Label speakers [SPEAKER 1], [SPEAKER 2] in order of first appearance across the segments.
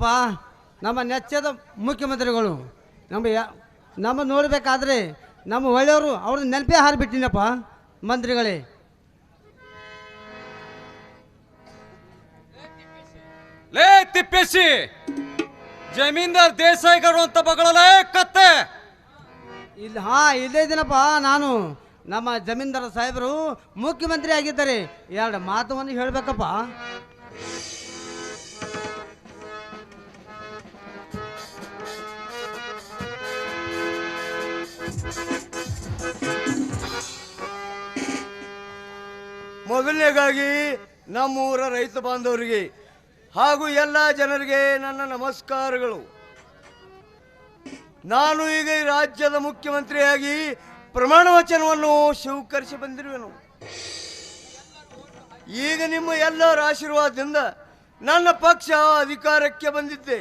[SPEAKER 1] ಅಲ್ಲಪ್ಪ ನಮ್ಮ ನೆಚ್ಚದ ಮುಖ್ಯಮಂತ್ರಿಗಳು. ನಮ್ಮ ನಮ್ಮ ನೋಡಬೇಕಾದ್ರೆ ನಮ್ಮ ಒಳ್ಳೆಯವರು ಅವ್ರನ್ನ ನೆನಪೇ ಹಾರಿಬಿಟ್ಟಿನಪ್ಪ ಮಂತ್ರಿಗಳೇ.
[SPEAKER 2] ಲೇ ತಿಪ್ಪೇಶಿ ಜಮೀನ್ದಾರ್ ದೇಸಾಯಿಗರು ಅಂತ ಬಗಳಲೇ ಕತ್ತೆ.
[SPEAKER 1] ಇಲ್ಲ ಹಾ ಇಲ್ಲೇ ಇದ್ದೀನಪ್ಪ ನಾನು. ನಮ್ಮ ಜಮೀನ್ದಾರ ಸಾಹೇಬರು ಮುಖ್ಯಮಂತ್ರಿ ಆಗಿದ್ದಾರೆ. ಎರಡು ಮಾತುವನ್ನು ಹೇಳಬೇಕಪ್ಪ.
[SPEAKER 3] ಮೊದಲನೇಗಾಗಿ ನಮ್ಮೂರ ರೈತ ಬಾಂಧವರಿಗೆ ಹಾಗೂ ಎಲ್ಲ ಜನರಿಗೆ ನನ್ನ ನಮಸ್ಕಾರಗಳು. ನಾನು ಈಗ ಈ ರಾಜ್ಯದ ಮುಖ್ಯಮಂತ್ರಿಯಾಗಿ ಪ್ರಮಾಣ ವಚನವನ್ನು ಸ್ವೀಕರಿಸಿ ಬಂದಿರುವೆನು. ಈಗ ನಿಮ್ಮ ಎಲ್ಲರ ಆಶೀರ್ವಾದದಿಂದ ನನ್ನ ಪಕ್ಷ ಅಧಿಕಾರಕ್ಕೆ ಬಂದಿದ್ದೆ.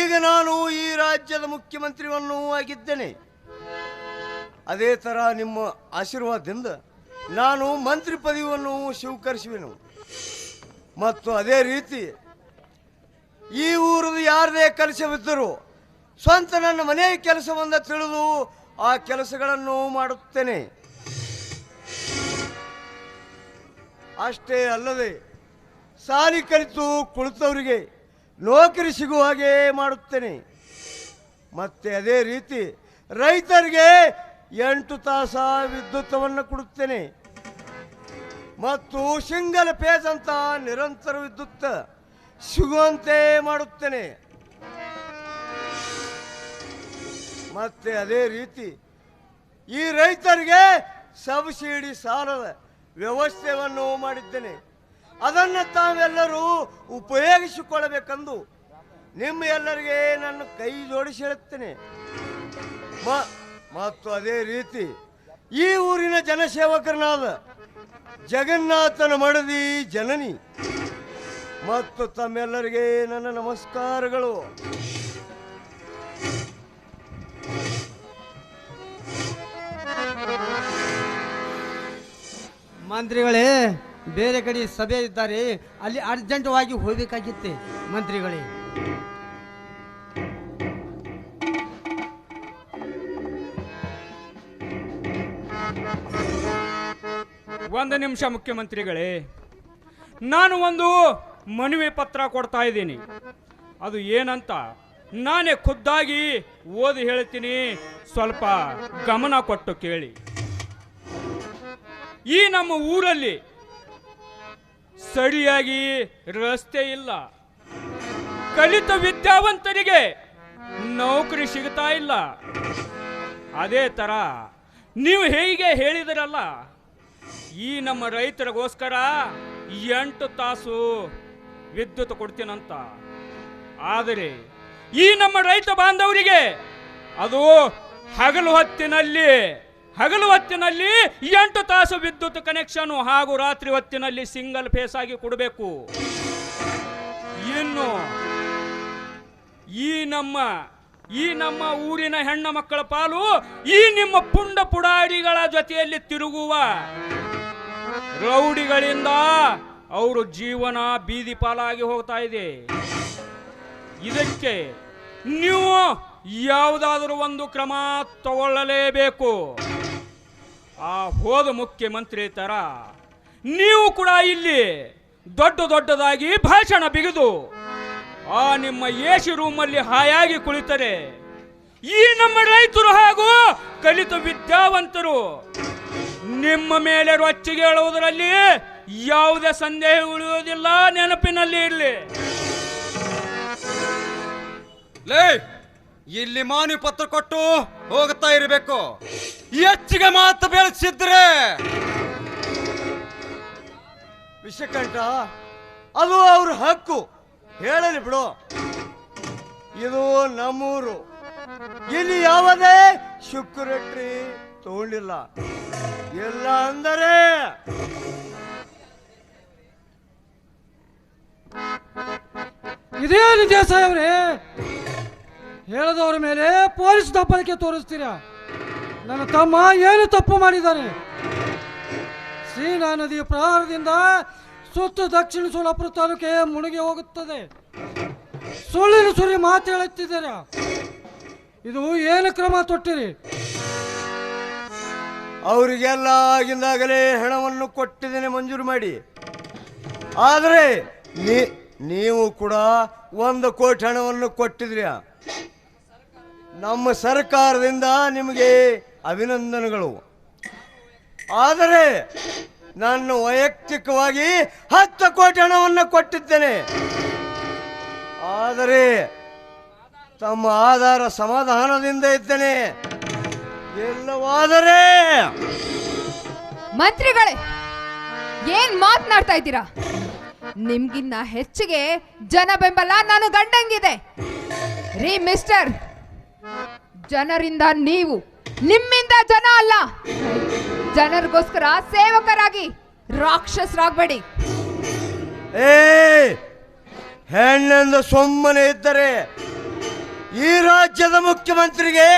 [SPEAKER 3] ಈಗ ನಾನು ಈ ರಾಜ್ಯದ ಮುಖ್ಯಮಂತ್ರಿಯನ್ನು ಆಗಿದ್ದೇನೆ. ಅದೇ ಥರ ನಿಮ್ಮ ಆಶೀರ್ವಾದದಿಂದ ನಾನು ಮಂತ್ರಿ ಪದವಿಯನ್ನು ಸ್ವೀಕರಿಸುವೆನು. ಮತ್ತು ಅದೇ ರೀತಿ ಈ ಊರದು ಯಾರದೇ ಕೆಲಸವಿದ್ದರೂ ಸ್ವಂತ ನನ್ನ ಮನೆಯ ಕೆಲಸವನ್ನು ತಿಳಿದು ಆ ಕೆಲಸಗಳನ್ನು ಮಾಡುತ್ತೇನೆ. ಅಷ್ಟೇ ಅಲ್ಲದೆ ಸಾಲಿ ಕಲಿತು ಕುಳಿತವರಿಗೆ ನೌಕರಿ ಸಿಗುವ ಹಾಗೆ ಮಾಡುತ್ತೇನೆ. ಮತ್ತೆ ಅದೇ ರೀತಿ ರೈತರಿಗೆ ಎಂಟು ತಾಸ ವಿದ್ಯುತ್ತವನ್ನು ಕೊಡುತ್ತೇನೆ. ಮತ್ತು ಸಿಂಗಲ್ ಪೇಜ್ ಅಂತ ನಿರಂತರ ವಿದ್ಯುತ್ ಸಿಗುವಂತೆ ಮಾಡುತ್ತೇನೆ. ಮತ್ತೆ ಅದೇ ರೀತಿ ಈ ರೈತರಿಗೆ ಸಬ್ಸಿಡಿ ಸಾಲದ ವ್ಯವಸ್ಥೆಯನ್ನು ಮಾಡಿದ್ದೇನೆ. ಅದನ್ನು ತಾವೆಲ್ಲರೂ ಉಪಯೋಗಿಸಿಕೊಳ್ಳಬೇಕೆಂದು ನಿಮ್ಮ ಎಲ್ಲರಿಗೆ ನನ್ನ ಕೈ ಜೋಡಿಸಿ ಹೇಳುತ್ತೇನೆ. ಮತ್ತು ಅದೇ ರೀತಿ. ಈ ಊರಿನ ಜನಸೇವಕರನಾದ ಜಗನ್ನಾಥನ ಮಡದಿ ಜನನಿ. ಮತ್ತು ತಮ್ಮೆಲ್ಲರಿಗೆ ನನ್ನ ನಮಸ್ಕಾರಗಳು.
[SPEAKER 1] ಮಂತ್ರಿಗಳೇ, ಬೇರೆ ಕಡೆ ಸಭೆ ಇದ್ದಾರೆ ಅಲ್ಲಿ ಅರ್ಜೆಂಟವಾಗಿ ಹೋಗಬೇಕಾಗಿತ್ತೆ ಮಂತ್ರಿಗಳೇ.
[SPEAKER 4] ಒಂದು ನಿಮಿಷ ಮುಖ್ಯಮಂತ್ರಿಗಳೇ, ನಾನು ಒಂದು ಮನವಿ ಪತ್ರ ಕೊಡ್ತಾ ಇದ್ದೀನಿ. ಅದು ಏನಂತ ನಾನೇ ಖುದ್ದಾಗಿ ಓದಿ ಹೇಳ್ತೀನಿ. ಸ್ವಲ್ಪ ಗಮನ ಕೊಟ್ಟು ಕೇಳಿ. ಈ ನಮ್ಮ ಊರಲ್ಲಿ ಸರಿಯಾಗಿ ರಸ್ತೆ ಇಲ್ಲ. ಕಲಿತ ವಿದ್ಯಾವಂತರಿಗೆ ನೌಕರಿ ಸಿಗ್ತಾ ಇಲ್ಲ. ಅದೇ ಥರ ನೀವು ಹೇಗೆ ಹೇಳಿದಿರಲ್ಲ ಈ ನಮ್ಮ ರೈತರಿಗೋಸ್ಕರ ಎಂಟು ತಾಸು ವಿದ್ಯುತ್ ಕೊಡ್ತೀನಂತ. ಆದರೆ ಈ ನಮ್ಮ ರೈತ ಬಾಂಧವರಿಗೆ ಅದು ಹಗಲು ಹೊತ್ತಿನಲ್ಲಿ ಹಗಲು ಹೊತ್ತಿನಲ್ಲಿ ಎಂಟು ತಾಸು ವಿದ್ಯುತ್ ಕನೆಕ್ಷನ್ ಹಾಗೂ ರಾತ್ರಿ ಹೊತ್ತಿನಲ್ಲಿ ಸಿಂಗಲ್ ಫೇಸ್ ಆಗಿ ಕೊಡಬೇಕು. ಇನ್ನು ಈ ನಮ್ಮ ಈ ನಮ್ಮ ಊರಿನ ಹೆಣ್ಣ ಮಕ್ಕಳ ಪಾಲು ಈ ನಿಮ್ಮ ಪುಂಡ ಪುಡಾರಿಗಳ ಜೊತೆಯಲ್ಲಿ ತಿರುಗುವ ರೌಡಿಗಳಿಂದ ಅವರು ಜೀವನ ಬೀದಿ ಪಾಲಾಗಿ ಹೋಗ್ತಾ ಇದೆ. ಇದಕ್ಕೆ ನೀವು ಯಾವುದಾದರೂ ಒಂದು ಕ್ರಮ ತಗೊಳ್ಳಲೇಬೇಕು. ಆ ಹೋದ ಮುಖ್ಯಮಂತ್ರಿ ತರ ನೀವು ಕೂಡ ಇಲ್ಲಿ ದೊಡ್ಡ ದೊಡ್ಡದಾಗಿ ಭಾಷಣ ಬಿಗಿದು ಆ ನಿಮ್ಮ ಎಸಿ ರೂಮಲ್ಲಿ ಹಾಯಾಗಿ ಕುಳಿತರೆ. ಈ ನಮ್ಮ ರೈತರು ಹಾಗೂ ಕಲಿತ ವಿದ್ಯಾವಂತರು ನಿಮ್ಮ ಮೇಲೆ ರೊಚ್ಚಿಗೆ ಹೇಳುವುದರಲ್ಲಿ ಯಾವುದೇ ಸಂದೇಹ ಉಳಿಯುವುದಿಲ್ಲ ನೆನಪಿನಲ್ಲಿ ಇರಲಿ.
[SPEAKER 2] ಲೇ ಇಲ್ಲಿ ಮಾನವಿ ಪತ್ರ ಕೊಟ್ಟು ಹೋಗ್ತಾ ಇರಬೇಕು. ಹೆಚ್ಚಿಗೆ ಮಾತು ಬೆಳೆಸಿದ್ರೆ.
[SPEAKER 3] ವಿಷಕಂಠ ಅದು ಅವ್ರ ಹಕ್ಕು. ಹೇಳಲಿ ಬಿಡು. ಇದು ನಮ್ಮೂರು. ಇಲ್ಲಿ ಯಾವುದೇ ಶುಕ್ರಟ್ರಿ ತಗೊಂಡಿಲ್ಲ. ಎಲ್ಲ ಅಂದರೆ
[SPEAKER 5] ಇದೇನು ದೇಸಾಯಿ ಅವರೇ ಹೇಳದವ್ರ ಮೇಲೆ ಪೊಲೀಸ್ ದಬ್ಬಲಿಕೆ ತೋರಿಸ್ತೀರಾ? ನನ್ನ ತಮ್ಮ ಏನು ತಪ್ಪು ಮಾಡಿದ್ದಾನೆ ಶ್ರೀನಾ ನದಿಯ ಪ್ರಹಾರದಿಂದ ಸುತ್ತ ದಕ್ಷಿಣ ಸೋಲಾಪುರ ತಾಲೂಕೆ ಮುಳುಗಿ ಹೋಗುತ್ತದೆ. ಸುಳ್ಳಿನ ಸುರಿ ಮಾತು ಹೇಳುತ್ತಿದ್ದೀರಾ? ಇದು ಏನು ಕ್ರಮ ತೊಟ್ಟಿರಿ?
[SPEAKER 3] ಅವರಿಗೆಲ್ಲ ಆಗಿಂದಾಗಲೇ ಹಣವನ್ನು ಕೊಟ್ಟಿದ್ದೇನೆ ಮಂಜೂರು ಮಾಡಿ. ಆದರೆ ನೀ, ನೀವು ಕೂಡ ಒಂದು ಕೋಟಿ ಹಣವನ್ನು ಕೊಟ್ಟಿದ್ರಿ. ನಮ್ಮ ಸರ್ಕಾರದಿಂದ ನಿಮಗೆ ಅಭಿನಂದನೆಗಳು. ಆದರೆ ನಾನು ವೈಯಕ್ತಿಕವಾಗಿ ಹತ್ತು ಕೋಟಿ ಹಣವನ್ನು ಕೊಟ್ಟಿದ್ದೇನೆ. ಆದರೆ ತಮ್ಮ ಆಧಾರ ಸಮಾಧಾನದಿಂದ ಇದ್ದೇನೆ. ಎಲ್ಲವಾದರೆ
[SPEAKER 6] ಮಂತ್ರಿಗಳೇ ಏನ್ ಮಾತನಾಡ್ತಾ ಇದ್ದೀರಾ? ನಿಮ್ಗಿನ್ನ ಹೆಚ್ಚಿಗೆ ಜನ ಬೆಂಬಲ ನಾನು ಗಂಡಂಗಿದೆ. ರೀ ಮಿಸ್ಟರ್ ಜನರಿಂದ ನೀವು ನಿಮ್ಮಿಂದ ಜನ ಅಲ್ಲ. ಜನರಿಗೋಸ್ಕರ ಸೇವಕರಾಗಿ ರಾಕ್ಷಸರಾಗ್ಬೇಡಿ.
[SPEAKER 3] ಏ ಹೆಣ್ಣೆಂದು ಸುಮ್ಮನೆ ಇದ್ದರೆ ಈ ರಾಜ್ಯದ ಮುಖ್ಯಮಂತ್ರಿಗೆ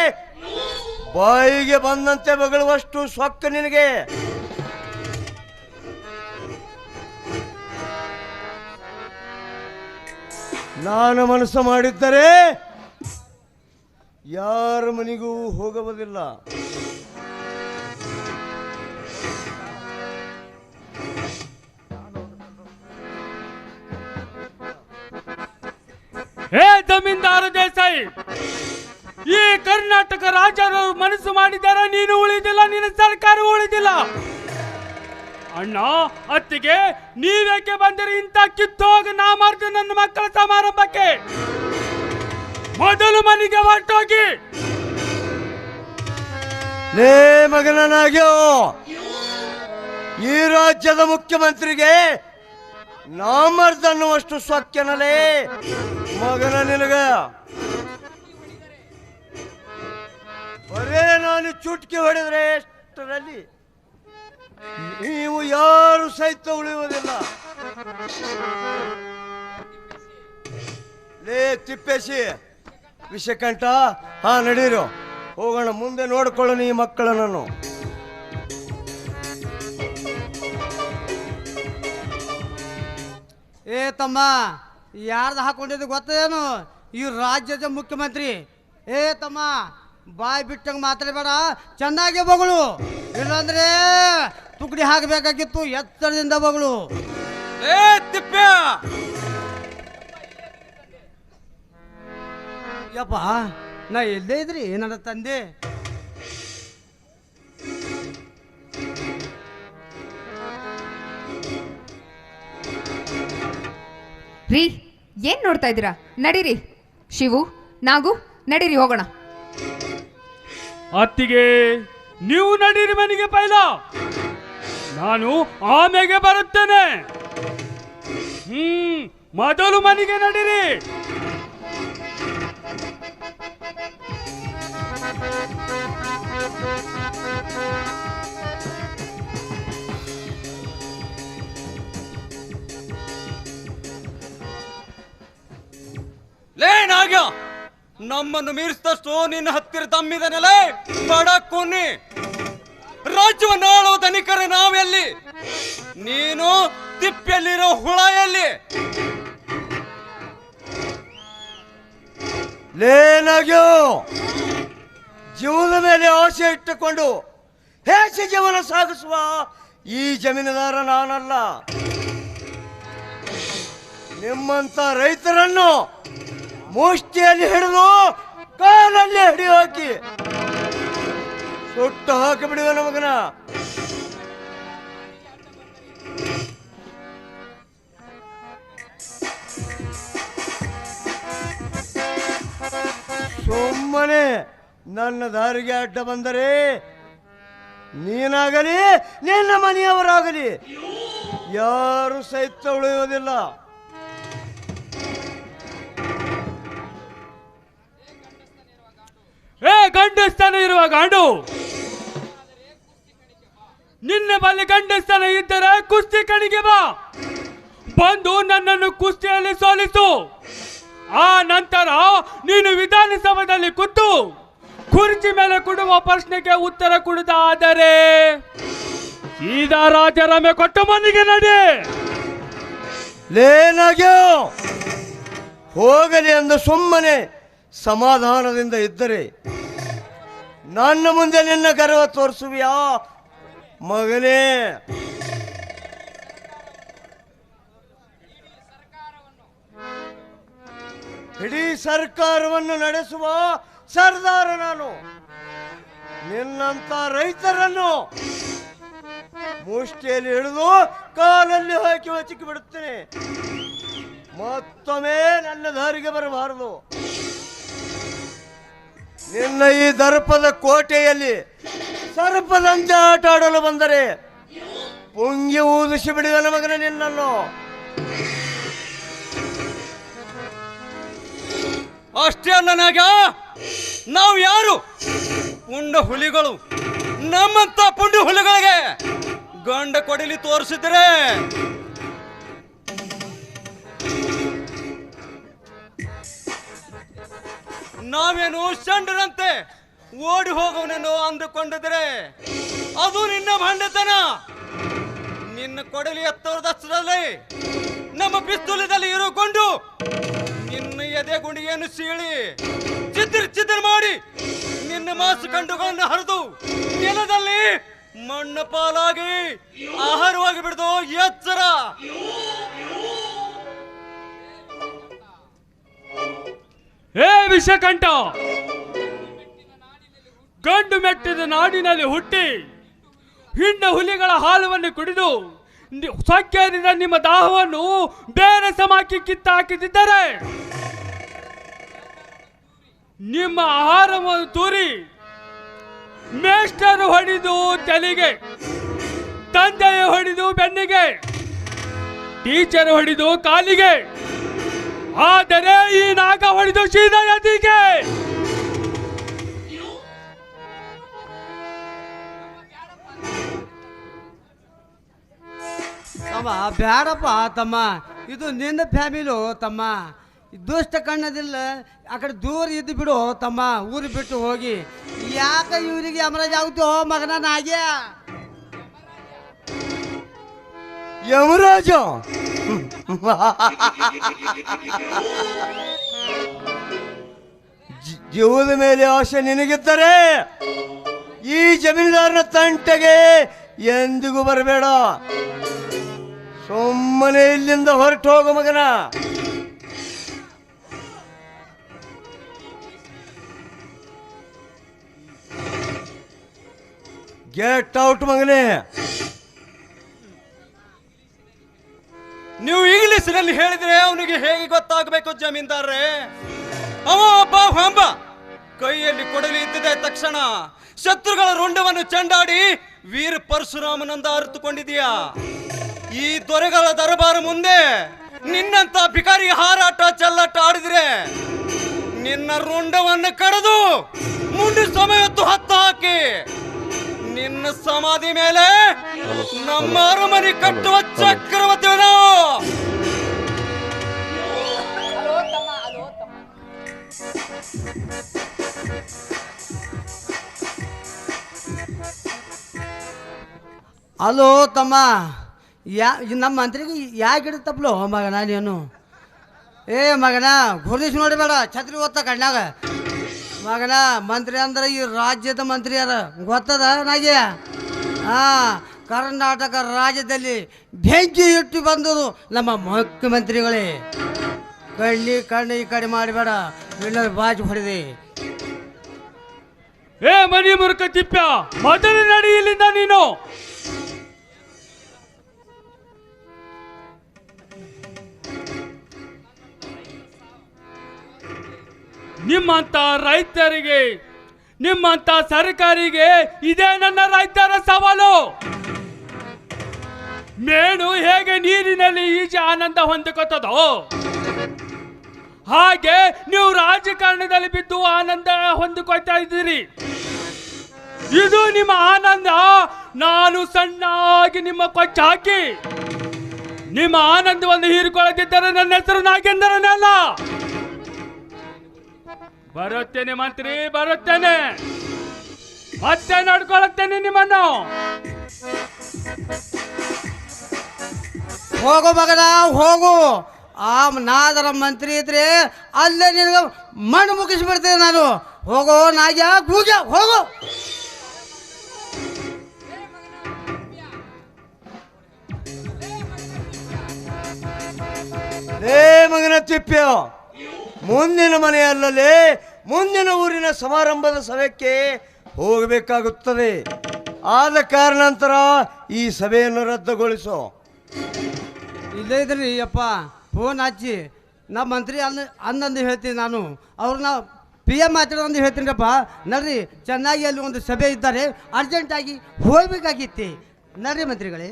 [SPEAKER 3] ಬಾಯಿಗೆ ಬಂದಂತೆ ಬಗಳುವಷ್ಟು ಸ್ವತ್ತು ನಿನಗೆ. ನಾನು ಮನಸ್ಸು ಮಾಡಿದ್ದರೆ ಯಾರ ಮನೆಗೂ ಹೋಗುವುದಿಲ್ಲ.
[SPEAKER 7] ಹೇ ಜಮೀನ್ದಾರ ದೇಸಾಯಿ! ಈ ಕರ್ನಾಟಕ ರಾಜರು ಮನಸ್ಸು ಮಾಡಿದಾರ, ನೀನು ಉಳಿದಿಲ್ಲ, ನಿನ್ನ ಸರ್ಕಾರ ಉಳಿದಿಲ್ಲ. ಅಣ್ಣ, ಅತ್ತಿಗೆ ನೀವೇಕೆ ಬಂದಿರಿ ಇಂಥ ಕಿತ್ತೋಗ ನಾ ಮಾಡ್ತೀನಿ ನನ್ನ ಮಕ್ಕಳ ಸಮಾರಂಭಕ್ಕೆ? ಮೊದಲು ಮನೆಗೆ ಹೊರಟೋಗಿ.
[SPEAKER 3] ಲೇ ಮಗನನಾಗ್ಯೋ, ಈ ರಾಜ್ಯದ ಮುಖ್ಯಮಂತ್ರಿಗೆ ನಾಮರ್ದನ್ನುವಷ್ಟು ಸೊಕ್ಕೆನಲೇ ಮಗನ ನಿನಗ ಬರೇ ನಾನು ಚುಟ್ಕಿ ಹೊಡೆದ್ರೆ ಎಷ್ಟರಲ್ಲಿ? ನೀವು ಯಾರು ಸಹಿತ ಉಳಿಯುವುದಿಲ್ಲ. ಲೇ ತಿಪ್ಪೇಶಿ, ವಿಷಕಂಠ, ಹಾ, ನಡೀರು. ಹೋಗೋಣ, ಮುಂದೆ ನೋಡ್ಕೊಳ್ಳೋಣ ಈ ಮಕ್ಕಳನ್ನು
[SPEAKER 1] ಏ ತಮ್ಮ ಯಾರ್ದು ಹಾಕೊಂಡಿದ್ದು ಗೊತ್ತೇನು ಈ ರಾಜ್ಯದ ಮುಖ್ಯಮಂತ್ರಿ. ಏ ತಮ್ಮ ಬಾಯ್ ಬಿಟ್ಟಂಗೆ ಮಾತಾಡಬೇಡ ಚೆನ್ನಾಗಿ ಬಗಳು. ಇಲ್ಲಾಂದ್ರೆ ತುಕಡಿ ಹಾಕಬೇಕಾಗಿತ್ತು ಎತ್ತರದಿಂದ ಬಗಳು.
[SPEAKER 2] ಏ ತಿಪ್ಪೆ!
[SPEAKER 1] ಯಪ್ಪ ನಾ ಎಲ್ಲೇ ಇದ್ರಿ ನನ್ನ ತಂದೆ.
[SPEAKER 6] ರೀ ಏನ್ ನೋಡ್ತಾ ಇದ್ದೀರಾ? ನಡೀರಿ. ಶಿವು ನಾಗು ನಡೀರಿ ಹೋಗೋಣ.
[SPEAKER 7] ಅತ್ತಿಗೆ ನೀವು ನಡೀರಿ ಮನೆಗೆ ಪೈಲ. ನಾನು ಆಮೆಗೆ ಬರುತ್ತೇನೆ. ಹ್ಮ್ ಮೊದಲು ಮನೆಗೆ ನಡೀರಿ.
[SPEAKER 2] ನಮ್ಮನ್ನು ಮೀರಿಸಿದಷ್ಟು ನಿನ್ನ ಹತ್ತಿರ ತಮ್ಮಿದನಲೇ ಬಡ ಕೊನೆ ರಾಜ್ಯವನ್ನು ಆಳುವ ಧನಿಕರ ನಾವೆಲ್ಲಿ? ನೀನು ತಿಪ್ಪೆಯಲ್ಲಿರೋ ಹುಳ ಎಲ್ಲಿ?
[SPEAKER 3] ಲೇನಾಗ್ಯೋ ಜೀವನದ ಮೇಲೆ ಆಸೆ ಇಟ್ಟುಕೊಂಡು ಹೇಗೆ ಜೀವನ ಸಾಗಿಸುವ? ಈ ಜಮೀನುದಾರ ನಾನಲ್ಲ. ನಿಮ್ಮಂತ ರೈತರನ್ನು ಮುಷ್ಟಿಯಲ್ಲಿ ಹಿಡಿದು ಕಾಲಲ್ಲಿ ಹಿಡಿ ಹಾಕಿ ಸುಟ್ಟು ಹಾಕಿಬಿಡುವ ನಮಗನ. ಸುಮ್ಮನೆ ನನ್ನ ದಾರಿಗೆ ಅಡ್ಡ ಬಂದರೆ ನೀನಾಗಲಿ, ನಿನ್ನ ಮನೆಯವರಾಗಲಿ, ಯಾರು ಸಹಿತ ಉಳಿಯುವುದಿಲ್ಲ
[SPEAKER 7] ಏ ಗಂಡಸ್ತನ ಇರುವ ಗಾಂಡು. ನಿನ್ನ ಬಳಿ ಗಂಡಸ್ತನ ಇದ್ದರೆ ಕುಸ್ತಿ ಕಣಿಗೆ ಬಾ. ಬಂದು ನನ್ನನ್ನು ಕುಸ್ತಿಯಲ್ಲಿ ಸೋಲಿಸು. ಆ ನಂತರ ನೀನು ವಿಧಾನಸಭೆಯಲ್ಲಿ ಕೂತು ಕುರ್ಚಿ ಮೇಲೆ ಕೊಡುವ ಪ್ರಶ್ನೆಗೆ ಉತ್ತರ ಕೊಡುದ ಆದರೆ ಸೀದಾ ರಾಜರಾಮೆ ಕೊಟ್ಟು ಮನೆಗೆ ನಡಿ.
[SPEAKER 3] ಲೇನಾಗ್ಯೋ ಹೋಗಲಿ ಎಂದು ಸುಮ್ಮನೆ ಸಮಾಧಾನದಿಂದ ಇದ್ದರೆ ನನ್ನ ಮುಂದೆ ನಿನ್ನ ಗರ್ವ ತೋರಿಸುವಿಯಾ? ಮಗನೇ. ಇಡೀ ಸರ್ಕಾರವನ್ನು ನಡೆಸುವ ಸರ್ದಾರ ನಾನು. ನಿನ್ನಂತ ರೈತರನ್ನು ಮುಷ್ಟಿಯಲ್ಲಿ ಹಿಡಿದು ಕಾಲಲ್ಲಿ ಹಾಕಿ ಹಚ್ಚಿಕ್ಕಿ ಬಿಡುತ್ತೇನೆ. ಮತ್ತೊಮ್ಮೆ ನನ್ನ ದಾರಿಗೆ ಬರಬಾರದು. ನಿನ್ನ ಈ ದರ್ಪದ ಕೋಟೆಯಲ್ಲಿ ಸರ್ಪದಂತೆ ಆಟ ಆಡಲು ಬಂದರೆ ಪುಂಗಿ ಊದಿಸಿ ಬಿಡಿದ ಮಗನ ನಿನ್ನನ್ನು.
[SPEAKER 2] ಅಷ್ಟೇ ಅಲ್ಲ ನಾಗ, ನಾವು ಯಾರು? ಪುಂಡ ಹುಲಿಗಳು, ನಮ್ಮಂತ ಪುಂಡ ಹುಲಿಗಳಿಗೆ ಗಂಡ ಕೊಡಲಿ ತೋರಿಸಿದ್ರೆ ನಾವೇನು ಚಂಡರಂತೆ ಓಡಿ ಹೋಗವನೇನು ಅಂದುಕೊಂಡಿದ್ರೆ ಅದು ನಿನ್ನ ಭಂಡತನ. ನಿನ್ನ ಕೊಡಲಿ ಎತ್ತರದಷ್ಟರಲ್ಲಿ ನಮ್ಮ ಪಿಸ್ತೂಲದಲ್ಲಿ ಇರುಕೊಂಡು ನಿನ್ನ ಎದೆ ಗುಂಡಿಯನ್ನು ಸೀಳಿ, ಚಿತ್ರ ಚಿತ್ರ ಮಾಡಿ ನಿನ್ನ ಮಾಸು ಕಂಡುಗಳನ್ನು ಹರಿದು ನೆಲದಲ್ಲಿ ಮಣ್ಣು ಪಾಲಾಗಿ ಆಹಾರವಾಗಿ ಬಿಡದು ಎಚ್ಚರ.
[SPEAKER 7] ಹೇ ವಿಷಕಂಠ! ಗಂಡು ಮೆಟ್ಟಿದ ನಾಡಿನಲ್ಲಿ ಹುಟ್ಟಿ ಹಿಂಡ ಹುಲಿಗಳ ಹಾಲವನ್ನು ಕುಡಿದು ಸೊಕ್ಕೆಯಿಂದ ನಿಮ್ಮ ದಾಹವನ್ನು ಬೇರೆ ಸಮಾಕಿ ಕಿತ್ತಾಕಿದ್ದರೆ ನಿಮ್ಮ ಆಹಾರವನ್ನು ತೂರಿ ಮೇಸ್ಟರ್ ಹೊಡೆದು ತಲೆಗೆ, ತಂದೆಯ ಹೊಡೆದು ಬೆನ್ನಿಗೆ, ಟೀಚರ್ ಹೊಡೆದು ಕಾಲಿಗೆ ಆದರೆ ಈ ನಾಗ ಹೊಡೆದು ಸೀದಾ
[SPEAKER 1] ತಮ್ಮ ಬ್ಯಾಡಪ್ಪ ತಮ್ಮ. ಇದು ನಿನ್ನ ಫ್ಯಾಮಿಲು ತಮ್ಮ. ದುಷ್ಟ ಕಣ್ಣದಿಲ್ಲ ಆ ಕಡೆ ದೂರ ಇದ್ದು ಬಿಡು ತಮ್ಮ ಊರು ಬಿಟ್ಟು ಹೋಗಿ. ಯಾಕ ಇವರಿಗೆ ಅಮರಾಜ್ ಆಗುತ್ತೋ ಮಗನ ನಾಗ್ಯ?
[SPEAKER 3] ಯಮರಾಜ! ಜೀವದ ಮೇಲೆ ಆಶೆ ನಿನಗಿದ್ದರೆ ಈ ಜಮೀನ್ದಾರನ ತಂಟೆಗೆ ಎಂದಿಗೂ ಬರಬೇಡ. ಸುಮ್ಮನೆ ಇಲ್ಲಿಂದ ಹೊರಟು ಹೋಗು ಮಗನ. ಗೆಟ್ ಔಟ್ ಮಗನೇ.
[SPEAKER 2] ನೀವು ಇಂಗ್ಲಿಷ್ನಲ್ಲಿ ಹೇಳಿದ್ರೆ ಅವನಿಗೆ ಹೇಗೆ ಗೊತ್ತಾಗಬೇಕು ಜಮೀನ್ದಾರ್ರೆ? ಅವ ಒಬ್ಬ ಹಂಬ. ಕೈಯಲ್ಲಿ ಕೊಡಲಿ ಇದ್ದಿದೆ ತಕ್ಷಣ. ಶತ್ರುಗಳ ರುಂಡವನ್ನು ಚೆಂಡಾಡಿ ವೀರ ಪರಶುರಾಮನಂದ ಅರಿತುಕೊಂಡಿದೀಯಾ? ಈ ದೊರೆಗಳ ದರಬಾರ ಮುಂದೆ ನಿನ್ನಂತ ಭಿಕಾರಿ ಹಾರಾಟ ಚೆಲ್ಲಾಟ ಆಡಿದ್ರೆ ನಿನ್ನ ರುಂಡವನ್ನು ಕಡಿದು ಮುಂಡು ಸಮಯತ್ತು ಹತ್ತು ಹಾಕಿ ನಿನ್ನ ಸಮಾಧಿ ಮೇಲೆ ನಮ್ಮ ಅರಮನೆ ಕಟ್ಟುವ ಚಕ್ರವರ್ತಿ ನಾವು
[SPEAKER 1] ಅಲೋ ತಮ್ಮ, ಯಾ ನಮ್ಮ ಮಂತ್ರಿಗೆ ಯಾಕೆ ಹಿಡಿತಪ್ಲೋ ಮಗನ ನೀನು? ಏ ಮಗನ, ಗುರುದೀಶ್ ನೋಡಿಬೇಡ, ಛತ್ರಿ ಓದ್ತಾ ಕಣ್ಣಾಗ. ಮಗನ ಮಂತ್ರಿ ಅಂದ್ರೆ ಈ ರಾಜ್ಯದ ಮಂತ್ರಿ ಯಾರ? ಗೊತ್ತದ ನಾಗೆ ಹಾ ಕರ್ನಾಟಕ ರಾಜ್ಯದಲ್ಲಿ ಬೆಂಕಿ ಇಟ್ಟು ಬಂದದು ನಮ್ಮ ಮುಖ್ಯಮಂತ್ರಿಗಳೇ. ಕಣ್ಣಿ ಕಣ್ಣು ಈ ಕಡೆ ಮಾಡಬೇಡ ಇಲ್ಲ ಬಾಜು ಹೊಡೆದಿ.
[SPEAKER 7] ಏ ಮನಿ ಮುರುಕ ತಿಪ್ಪ ಮೊದಲು ನಡಿ ಇಲ್ಲಿಂದ ನೀನು. ನಿಮ್ಮಂತ ರೈತರಿಗೆ, ನಿಮ್ಮಂತ ಸರ್ಕಾರಿಗೆ ಇದೇ ನನ್ನ ರೈತರ ಸವಾಲು. ಮೇಣು ಹೇಗೆ ನೀರಿನಲ್ಲಿ ಈಜಿ ಆನಂದ ಹೊಂದಿಕೊತದೋ, ಹಾಗೆ ನೀವು ರಾಜಕಾರಣದಲ್ಲಿ ಬಿದ್ದು ಆನಂದ ಹೊಂದಿಕೊಳ್ತಾ ಇದ್ದೀರಿ. ಇದು ನಿಮ್ಮ ಆನಂದ, ನಾನು ಸಣ್ಣಾಗಿ ನಿಮ್ಮ ಕೊಚ್ಚ ಹಾಕಿ, ನಿಮ್ಮ ಆನಂದವನ್ನು ಹೀರಿಕೊಳ್ಳದಿದ್ದರೆ ನನ್ನ ಹೆಸರು ನಾಗೇಂದ್ರನೇ ಅಲ್ಲ ಬರುತ್ತೇನೆ ಮಂತ್ರಿ ಬರುತ್ತೇನೆ. ಮತ್ತೆ ನೋಡ್ಕೊಳ್ಳುತ್ತೇನೆ ನಿಮ್ಮನ್ನು.
[SPEAKER 1] ಹೋಗು ಮಗನ ಹೋಗು. ಆ ನಾದರ ಮಂತ್ರಿ ಇದ್ರೆ ಅಲ್ಲೇ ನಿನಗೆ ಮಣ್ಣು ಮುಗಿಸ್ಬಿಡ್ತೇನೆ ನಾನು. ಹೋಗೋ ನಾಗ್ಯ ಪೂಜ ಹೋಗು.
[SPEAKER 3] ಏ ಮಗನ ತಿಪ್ಪ್ಯ. ಮುಂದಿನ ಮನೆಯಲ್ಲಲೇ ಮುಂದಿನ ಊರಿನ ಸಮಾರಂಭದ ಸಭೆಗೆ ಹೋಗಬೇಕಾಗುತ್ತದೆ. ಆದ ಕಾರಣಾಂತರ ಈ ಸಭೆಯನ್ನು ರದ್ದುಗೊಳಿಸು.
[SPEAKER 1] ಇಲ್ಲೇ ಇದ್ರಿ ಅಪ್ಪ ಫೋನ್ ಹಚ್ಚಿ. ನಮ್ಮ ಮಂತ್ರಿ ಅನ್ನ, ಅನ್ನಂದು ಹೇಳ್ತೀನಿ ನಾನು. ಅವ್ರನ್ನ ಪಿ ಎಂ ಮಾತಾಡೋದು ಹೇಳ್ತೀನಿರಪ್ಪ. ನಡ್ರಿ, ಚೆನ್ನಾಗಿ ಅಲ್ಲಿ ಒಂದು ಸಭೆ ಇದ್ದಾರೆ. ಅರ್ಜೆಂಟಾಗಿ ಹೋಗ್ಬೇಕಾಗಿತ್ತು. ನಡ್ರಿ ಮಂತ್ರಿಗಳೇ.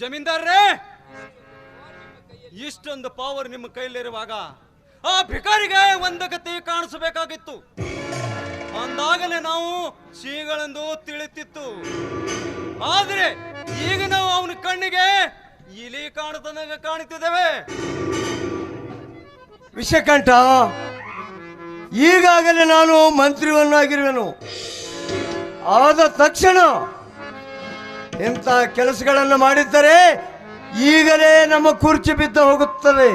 [SPEAKER 2] ಜಮೀನ್ದಾರ್ರೇ! ಇಷ್ಟೊಂದು ಪವರ್ ನಿಮ್ಮ ಕೈಯಲ್ಲಿರುವಾಗ ಆ ಭಿಕಾರಿಗೆ ಒಂದು ಗತಿ ಕಾಣಿಸಬೇಕಾಗಿತ್ತು. ಅಂದಾಗಲೇ ನಾವು ಶ್ರೀಗಳೆಂದು ತಿಳಿತಿತ್ತು. ಆದ್ರೆ ಈಗ ನಾವು ಅವನ ಕಣ್ಣಿಗೆ ಇಲಿ ಕಾಣತನಾಗ ಕಾಣುತ್ತಿದ್ದೇವೆ.
[SPEAKER 3] ವಿಷಕಂಠ ಈಗಾಗಲೇ ನಾನು ಮಂತ್ರಿವನ್ನಾಗಿರುವೆನು ಆದ ತಕ್ಷಣ ಇಂಥ ಕೆಲಸಗಳನ್ನು ಮಾಡಿದ್ದರೆ ಈಗಲೇ ನಮ್ಮ ಕುರ್ಚಿ ಬಿದ್ದು ಹೋಗುತ್ತದೆ.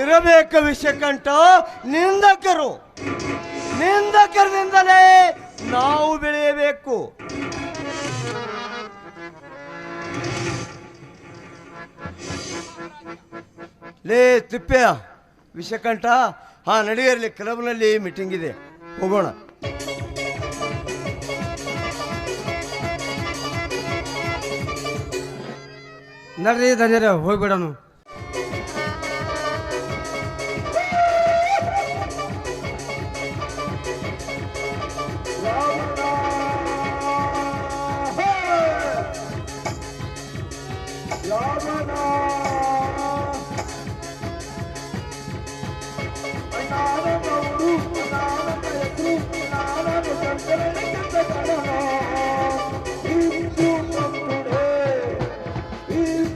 [SPEAKER 3] ಇರಬೇಕು ವಿಷಕಂಠ ನಿಂದಕರು. ನಿಂದಕರಿಂದಲೇ ನಾವು ಬೆಳೆಯಬೇಕು. ಲೇ ತಿಪ್ಪೆಯ ವಿಷಕಂಠ ಹಾ ನಡೆಯರ್ಲಿ ಕ್ಲಬ್ನಲ್ಲಿ ಮೀಟಿಂಗ್ ಇದೆ. ಹೋಗೋಣ.
[SPEAKER 1] ನಡ್ರಿ ಧನ್ಯರ ಹೋಗ್ಬಿಡೋಣ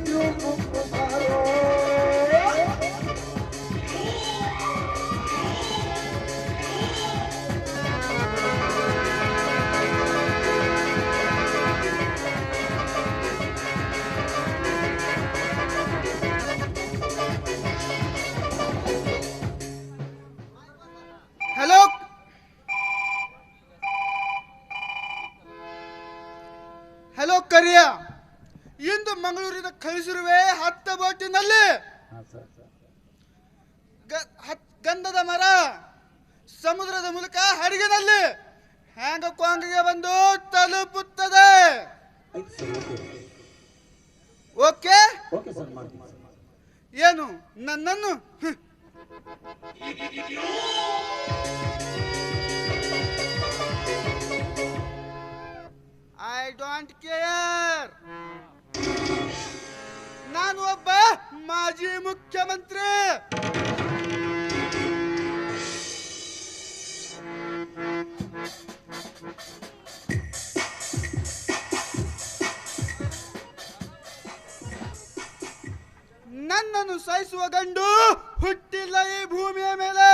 [SPEAKER 8] tiempo ಏನು? ನನ್ನನ್ನು? ಐ ಡೋಂಟ್ ಕೇರ್ ನಾನು ಒಬ್ಬ ಮಾಜಿ ಮುಖ್ಯಮಂತ್ರಿ. ನನ್ನನ್ನು ಸಹಿಸುವ ಗಂಡು ಹುಟ್ಟಿಲ್ಲ ಈ ಭೂಮಿಯ ಮೇಲೆ.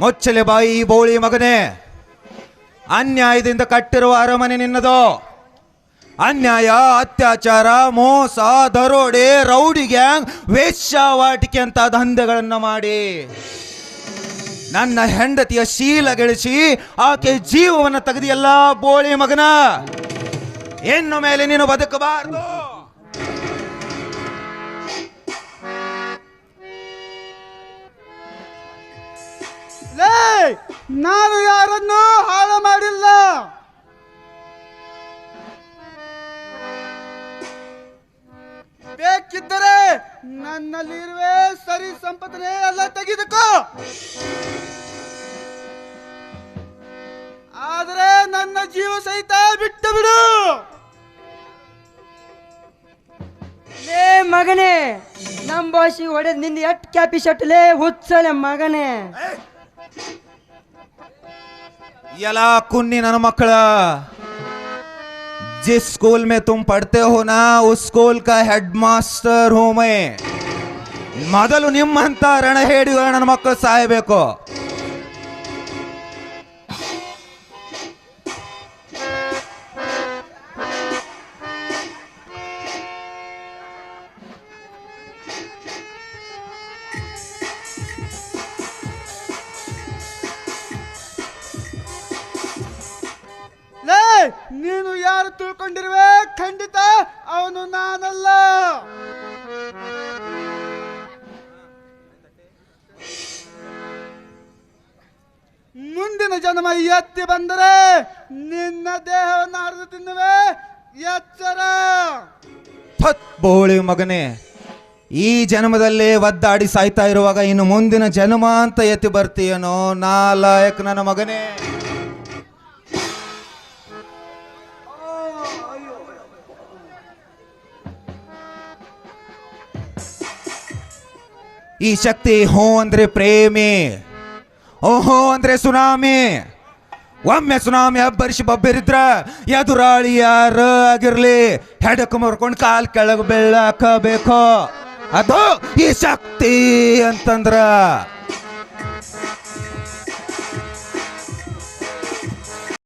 [SPEAKER 9] ಮೊಚ್ಚಲೆ ಬಾಯಿ ಈ ಬೋಳಿ ಮಗನೇ, ಅನ್ಯಾಯದಿಂದ ಕಟ್ಟಿರುವ ಅರಮನೆ ನಿನ್ನದು. ಅನ್ಯಾಯ, ಅತ್ಯಾಚಾರ, ಮೋಸ, ದರೋಡೆ, ರೌಡಿ ಗ್ಯಾಂಗ್ ವೇಶ್ಯಾವಾಟಿಕೆ ಅಂತ ದಂಧೆಗಳನ್ನ ಮಾಡಿ. ನನ್ನ ಹೆಂಡತಿಯ ಶೀಲ ಗೆಳಿಸಿ ಆಕೆ ಜೀವವನ್ನು ತೆಗೆದಿಯಲ್ಲ ಬೋಳಿ ಮಗನ. ಹೆಣ್ಣು ಮೇಲೆ ನೀನು ಬದುಕಬಾರದು.
[SPEAKER 8] ನಾನು ಯಾರನ್ನು ಹಾಳು ಮಾಡಿಲ್ಲ. ಬೇಕಿದ್ದರೆ ನನ್ನಲ್ಲಿರುವೆ ಸರಿ ಸಂಪತ್ತನೆ ಎಲ್ಲ ತೆಗೆದುಕೋ. ಆದರೆ ನನ್ನ ಜೀವ ಸಹಿತ ಬಿಟ್ಟು ಬಿಡು.
[SPEAKER 3] ಲೇ
[SPEAKER 10] ಮಗನೇ ನಮ್ ಬಾಷಿ ಒಡೆದ್ ನಿನ್ನ ಎಟ್ ಕ್ಯಾಪಿ ಶಟ್ಲೆ ಹುಚ್ಚಲೆ ಮಗನೇ.
[SPEAKER 9] ಎಲ್ಲ ಕುನ್ನಿ ನನ್ನ ಮಕ್ಕಳ. जिस स्कूल में तुम पढ़ते हो ना उस स्कूल का हेड मास्टर हूं मैं ಮೊದಲು ನಿಮ್ಮಂತ ರಣಹೇಡಿಗಳ ನನ್ನ ಮಕ್ಕಳು ಸಾಯಬೇಕು
[SPEAKER 8] ತಿಳ್ಕೊಂಡಿರುವೆ ಖಂಡಿತ. ಅವನು ನಾನಲ್ಲ. ಮುಂದಿನ ಜನ್ಮ ಎತ್ತಿ ಬಂದರೆ ನಿನ್ನ ದೇಹವನ್ನು ಹರಿದು ತಿನ್ನುವೆ. ಎಚ್ಚರ.
[SPEAKER 9] ಬೋಳಿ ಮಗನೇ. ಈ ಜನ್ಮದಲ್ಲೇ ಒದ್ದಾಡಿ ಸಾಯ್ತಾ ಇರುವಾಗ ಇನ್ನು ಮುಂದಿನ ಜನ್ಮ ಅಂತ ಎತ್ತಿ ಬರ್ತೀಯನೋ? ನಾಲಾಯಕ್ ನನ್ನ ಮಗನೇ. ಈ ಶಕ್ತಿ ಹೋ ಅಂದ್ರೆ ಪ್ರೇಮಿ. ಓಹೋ ಅಂದ್ರೆ ಸುನಾಮಿ. ಒಮ್ಮೆ ಸುನಾಮಿ ಅಬ್ಬರಿಸಿ ಬಬ್ಬಿರಿದ್ರ ಎದುರಾಳಿ ಯಾರ ಆಗಿರ್ಲಿ? ಹೆಡಕ್ ಮುರ್ಕೊಂಡು ಕಾಲ್ ಕೆಳಗೆ ಬೆಳ್ಳಾಕಬೇಕು. ಅದು ಈ ಶಕ್ತಿ ಅಂತಂದ್ರ